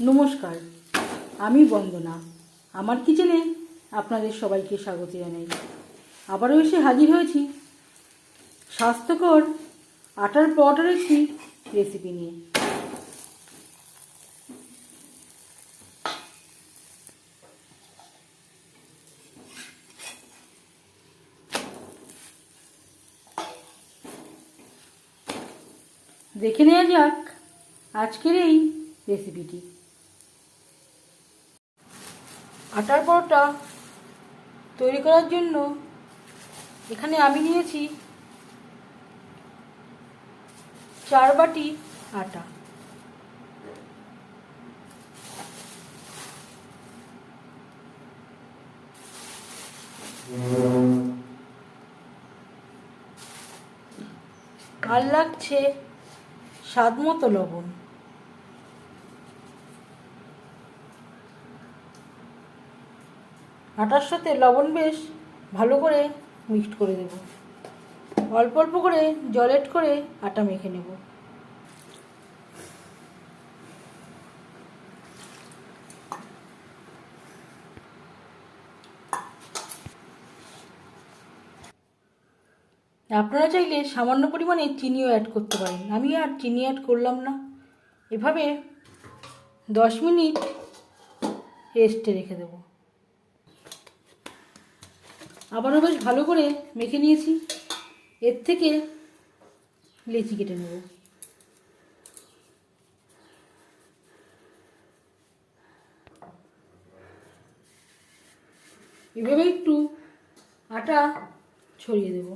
নমস্কার, আমি বন্দনা। আমার কিচেনে আপনাদের সবাইকে স্বাগত জানাই। আবারও এসে হাজির হয়েছি স্বাস্থ্যকর আটার পরোটার একটি রেসিপি নিয়ে। দেখে নেওয়া যাক আজকের এই রেসিপিটি আটার পরোটা তৈরি করার জন্য এখানে আমি নিয়েছি চার বাটি আটা। আর লাগছে স্বাদ মতো লবণ। আটার সাথে লবণ বেশ ভালো করে মিক্সড করে দেব অল্প অল্প করে জল এড করে আটা মেখে নেব। আপনারা চাইলে সামান্য পরিমাণে চিনিও অ্যাড করতে পারেন। আমি আর চিনি অ্যাড করলাম না। এভাবে দশ মিনিট রেস্টে রেখে দেবো। আবারও বেশ ভালো করে মেখে নিয়েছি। এর থেকে লেচি কেটে নেব। এভাবে একটু আটা ছড়িয়ে দেব।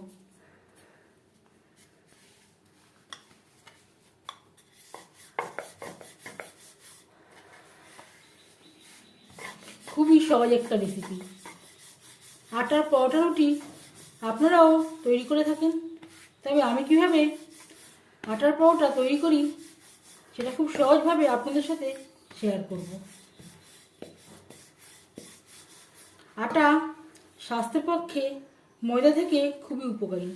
খুবই সহজ একটা রেসিপি আটার পরোটা রুটি আপনারাও তৈরি করে থাকেন। তবে আমি কীভাবে আটার পরোটা তৈরি করি সেটা খুব সহজভাবে আপনাদের সাথে শেয়ার করব। আটা স্বাস্থ্যের পক্ষে ময়দা থেকে খুবই উপকারী।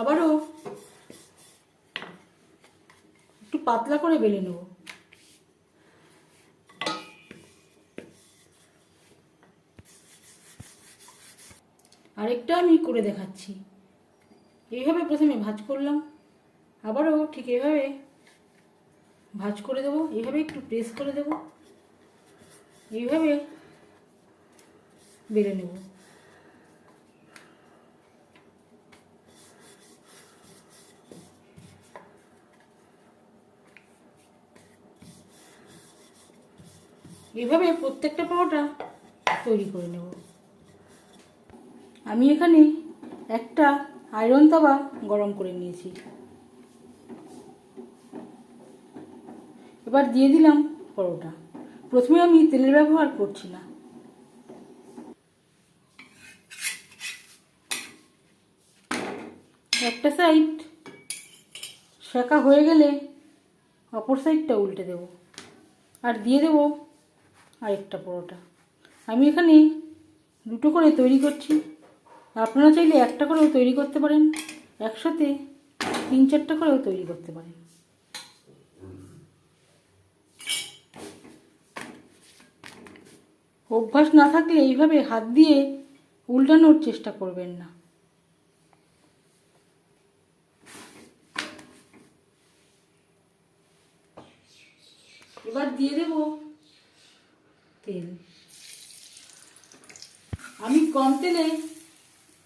আবারও একটু পাতলা করে বেলে নেব। আরেকটা আমি করে দেখাচ্ছি। এইভাবে প্রথমে ভাজ করলাম, আবারও ঠিক এভাবে ভাজ করে দেবো, এইভাবে একটু প্রেস করে দেবো, এইভাবে বেলে নেব। এইভাবে প্রত্যেকটা পাওয়াটা তৈরি করে নেব। আমি এখানে একটা আয়রন তাওয়া গরম করে নিয়েছি। এবার দিয়ে দিলাম পরোটা। প্রথমে আমি তেলের ব্যবহার করছি না। একটা সাইড শেখা হয়ে গেলে অপর সাইডটা উল্টে দেব। আর দিয়ে দেব আরেকটা পরোটা। আমি এখানে দুটো করে তৈরি করছি। আপনারা চাইলে একটা করেও তৈরি করতে পারেন। একসাথে তিন চারটা করেও তৈরি করতে পারেন। অভ্যাস না থাকলে এইভাবে হাত দিয়ে উল্টানোর চেষ্টা করবেন না। এবার দিয়ে দেব তেল। আমি কম তেলে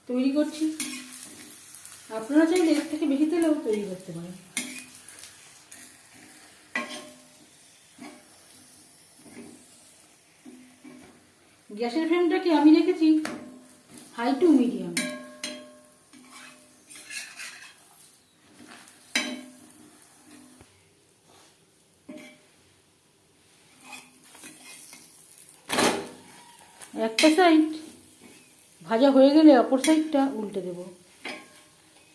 তৈরি করছি। আপনারা চাইলে এর থেকে বেশি তেলেও তৈরি করতে পারেন। গ্যাসের ফ্লেমটাকে আমি রেখেছি হাই টু মিডিয়াম। একটা সাইড ভাজা হয়ে গেলে অপর সাইডটা উল্টে দেব।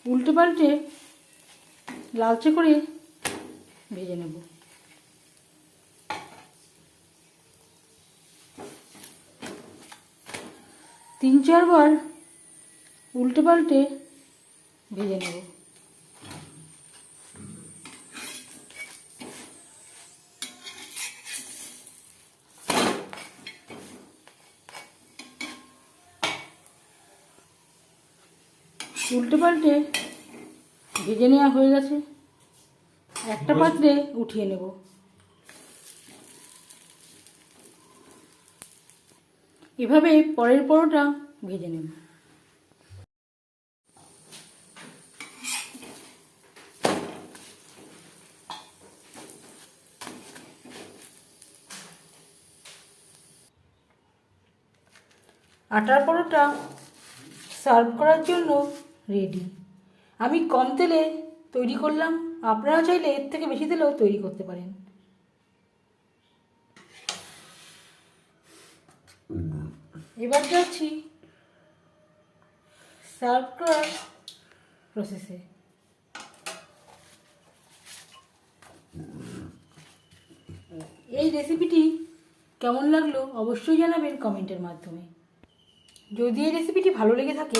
উল্টে পাল্টে লালচে করে ভেজে নেব। তিন চারবার উল্টে পাল্টে ভেজে নেব। উল্টে পাল্টে ভেজে নেওয়া হয়ে গেছে। একটা পাত্রে উঠিয়ে নেব। এভাবে পরের পরোটা ভেজে নেব। আটার পরোটা সার্ভ করার জন্য রেডি আমি কম তেলে তৈরি করলাম আপনারা চাইলে এর থেকে বেশি তেলেও তৈরি করতে পারেন। এবার যাচ্ছি সার্ভ করার প্রসেসে এই রেসিপিটি কেমন লাগল অবশ্যই জানাবেন কমেন্টের মাধ্যমে। যদি এই রেসিপিটি ভালো লেগে থাকে